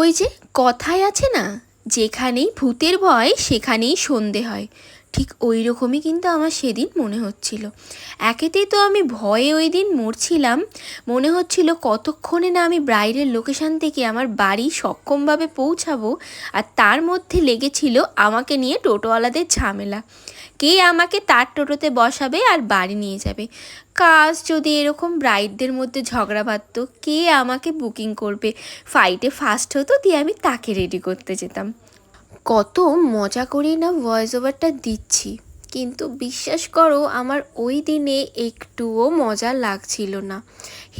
ওই যে কথায় আছে না, যেখানেই ভূতের ভয়, সেখানেই সন্ধে হয়। ঠিক ওই রকমই কিন্তু আমার সেদিন মনে হচ্ছিল। একেতেই তো আমি ভয়ে ওই দিন মরছিলাম। মনে হচ্ছিল কতক্ষণে না আমি ব্রাইডের লোকেশন থেকে আমার বাড়ি সক্ষমভাবে পৌঁছাবো, আর তার মধ্যে লেগেছিল আমাকে নিয়ে টোটোওয়ালাদের ঝামেলা। কে আমাকে তার টোটোতে বসাবে আর বাড়ি নিয়ে যাবে? কাজ যদি এরকম ব্রাইডদের মধ্যে ঝগড়া বাঁধতো, কে আমাকে বুকিং করবে? ফাইটে ফার্স্ট হতো, দিয়ে আমি তাকে রেডি করতে যেতাম। কত মজা করেই না ভয়েস ওভারটা দিচ্ছি। কিন্তু বিশ্বাস করো, আমার ওই দিনে একটুও মজা লাগছিল না।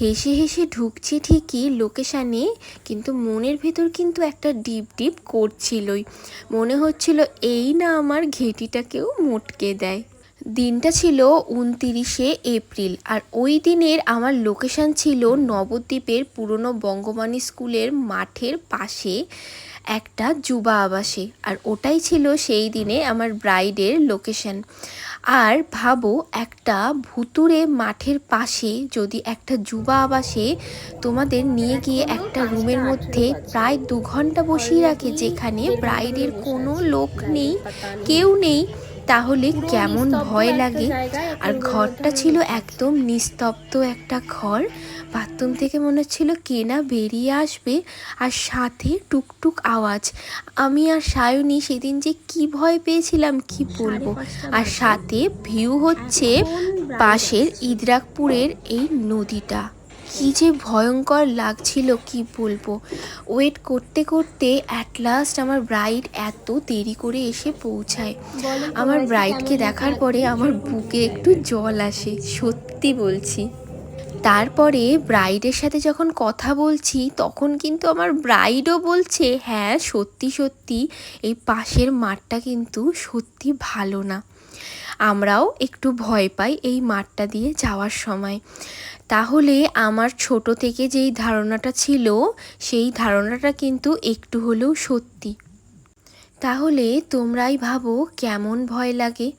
হেসে হেসে ঢুকছি ঠিকই লোকেশানে, কিন্তু মনের ভেতর কিন্তু একটা ডিপ ডিপ করছিলই। মনে হচ্ছিল এই না আমার ঘেঁটিটাকেও মোটকে দেয়। দিনটা ছিল উনতিরিশে এপ্রিল, আর ওই দিনের আমার লোকেশান ছিল নবদ্বীপের পুরনো বঙ্গবাণী স্কুলের মাঠের পাশে। একটা যুবা আবাসে। আর ওটাই ছিল সেই দিনে আমার ব্রাইডের লোকেশন। আর ভাবো, একটা ভুতুরে মাঠের পাশে যদি একটা যুবা আবাসে তোমাদের নিয়ে গিয়ে একটা রুমের মধ্যে প্রায় দু ঘণ্টা বসিয়ে রাখে, যেখানে ব্রাইডের কোনো লোক নেই, কেউ নেই তাহলে কেমন ভয় লাগে? আর ঘরটা ছিল একদম নিস্তব্ধ একটা ঘর। বাথরুম থেকে মনে হচ্ছিল কে না বেরিয়ে আসবে আর সাথে টুকটুক আওয়াজ। আমি আর সায়নী সেদিন যে কি ভয় পেয়েছিলাম কি বলব? আর সাথে ভিউ হচ্ছে পাশের ইদ্রাকপুরের এই নদীটা। কি যে ভয়ঙ্কর লাগছিল কি বলব? ওয়েট করতে করতে অ্যাট লাস্ট আমার ব্রাইড এত দেরি করে এসে পৌঁছায়। আমার ব্রাইডকে দেখার পরে আমার বুকে একটু জল আসে সত্যি বলছি। তারপরে ব্রাইডের সাথে যখন কথা বলছি তখন কিন্তু আমার ব্রাইডও বলছে হ্যাঁ সত্যি সত্যি এই পাশের মাঠটা কিন্তু সত্যি ভালো না। আমরাও একটু ভয় পাই এই মাঠটা দিয়ে যাওয়ার সময়। তাহলে আমার ছোট থেকে যেই ধারণাটা ছিল, সেই ধারণাটা কিন্তু একটু হলেও সত্যি। তাহলে তোমরাই ভাবো কেমন ভয় লাগে।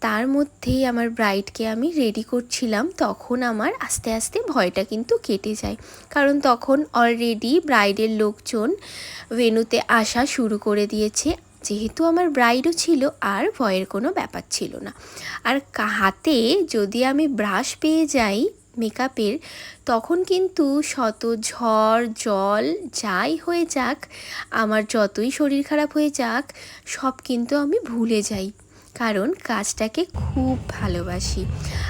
তার মধ্যেই আমার ব্রাইডকে আমি রেডি করছিলাম, তখন আমার আস্তে আস্তে ভয়টা কিন্তু কেটে যায়। কারণ তখন অলরেডি ব্রাইডের লোকজন ভেনুতে আসা শুরু করে দিয়েছে। যেহেতু আমার ব্রাইডও ছিল, আর ভয়ের কোনো ব্যাপার ছিল না। আর হাতে যদি আমি ব্রাশ পেয়ে যাই মেকআপের তখন কিন্তু শত ঝড়, জল যাই হয়ে যাক, আমার যতই শরীর খারাপ হয়ে যাক, সব কিন্তু আমি ভুলে যাই। কারণ কাজটাকে খুব ভালোবাসি।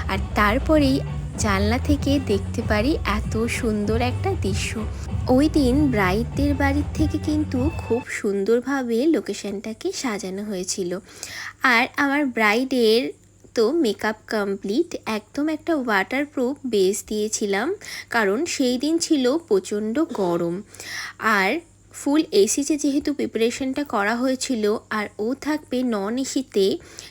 আর তারপরেই জানলা থেকে দেখতে পারি এত সুন্দর একটা দৃশ্য। ওই দিন ব্রাইডদের বাড়ির থেকে কিন্তু খুব সুন্দরভাবে লোকেশনটাকে সাজানো হয়েছিল। আর আমার ব্রাইডের তো মেকআপ কমপ্লিট, একদম একটা ওয়াটারপ্রুফ বেস দিয়েছিলাম, কারণ সেই দিন ছিল প্রচণ্ড গরম। আর ফুল এসিতে যেহেতু প্রিপারেশনটা করা হয়েছিল আর ও থাকবে নন এসিতে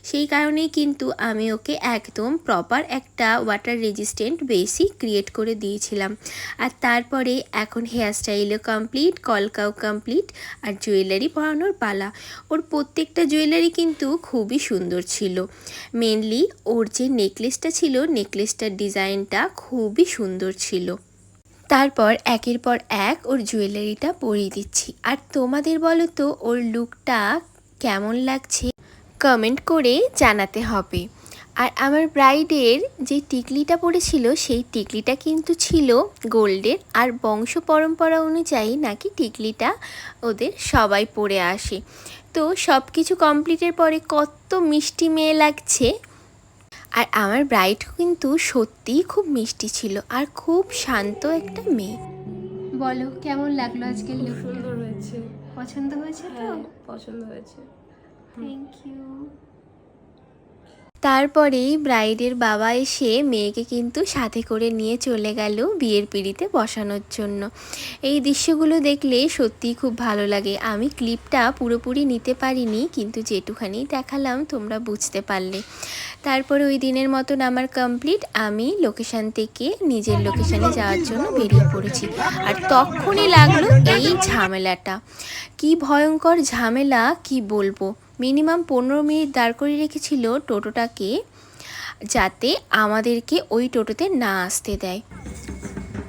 সেই কারণেই কিন্তু আমি ওকে একদম প্রপার একটা ওয়াটার রেজিস্ট্যান্ট বেসি ক্রিয়েট করে দিয়েছিলাম। আর তারপরে এখন হেয়ারস্টাইলও কমপ্লিট কলকাও কমপ্লিট আর জুয়েলারি পরানোর পালা। ওর প্রত্যেকটা জুয়েলারি কিন্তু খুবই সুন্দর ছিল। মেনলি ওর যে নেকলেসটা ছিল নেকলেসটার ডিজাইনটা খুবই সুন্দর ছিল। তারপর একের পর এক ওর জুয়েলারিটা পরিয়ে দিচ্ছি। আর তোমাদের বলো তো, ওর লুকটা কেমন লাগছে? কমেন্ট করে জানাতে হবে। আর আমার ব্রাইডের যে টিকলিটা পড়েছিল সেই টিকলিটা কিন্তু ছিল গোল্ডের। আর বংশ পরম্পরা অনুযায়ী নাকি টিকলিটা ওদের সবাই পরে আসে। তো সব কিছু কমপ্লিটের পরে কত মিষ্টি মেয়ে লাগছে। আর আমার ব্রাইড কিন্তু সত্যিই খুব মিষ্টি ছিল আর খুব শান্ত একটা মেয়ে। বলো কেমন লাগল আজকে লুক সুন্দর হয়েছে। পছন্দ হয়েছে তো? হ্যাঁ পছন্দ হয়েছে। থ্যাংক ইউ তারপরেই ব্রাইডের বাবা এসে মেয়েকে কিন্তু সাথে করে নিয়ে চলে গেল বিয়ের পিড়িতে বসানোর জন্য। এই দৃশ্যগুলো দেখলে সত্যিই খুব ভালো লাগে। আমি ক্লিপটা পুরোপুরি নিতে পারিনি, কিন্তু যেটুখানি দেখালাম তোমরা বুঝতে পারলে। তারপরে ওই দিনের মতন আমার কমপ্লিট। আমি লোকেশান থেকে নিজের লোকেশানে যাওয়ার জন্য বেরিয়ে পড়েছি। আর তখনই লাগল এই ঝামেলাটা। কি ভয়ঙ্কর ঝামেলা, কি বলব? মিনিমাম পনেরো মিনিট দাঁড় করিয়ে রেখেছিল টোটোটাকে যাতে আমাদেরকে ওই টোটোতে না আসতে দেয়।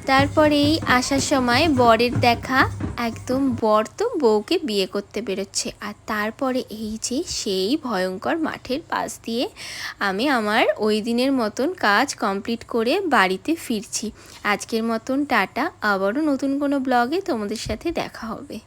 তারপরেই আসার সময় বরের দেখা, একদম বর তো বউকে বিয়ে করতে বেরোচ্ছে। আর তারপরে এই যে সেই ভয়ঙ্কর মাঠের পাশ দিয়ে আমি আমার ওই দিনের মতন কাজ কমপ্লিট করে বাড়িতে ফিরছি। আজকের মতন টাটা। আবারও নতুন কোনো ব্লগে তোমাদের সাথে দেখা হবে।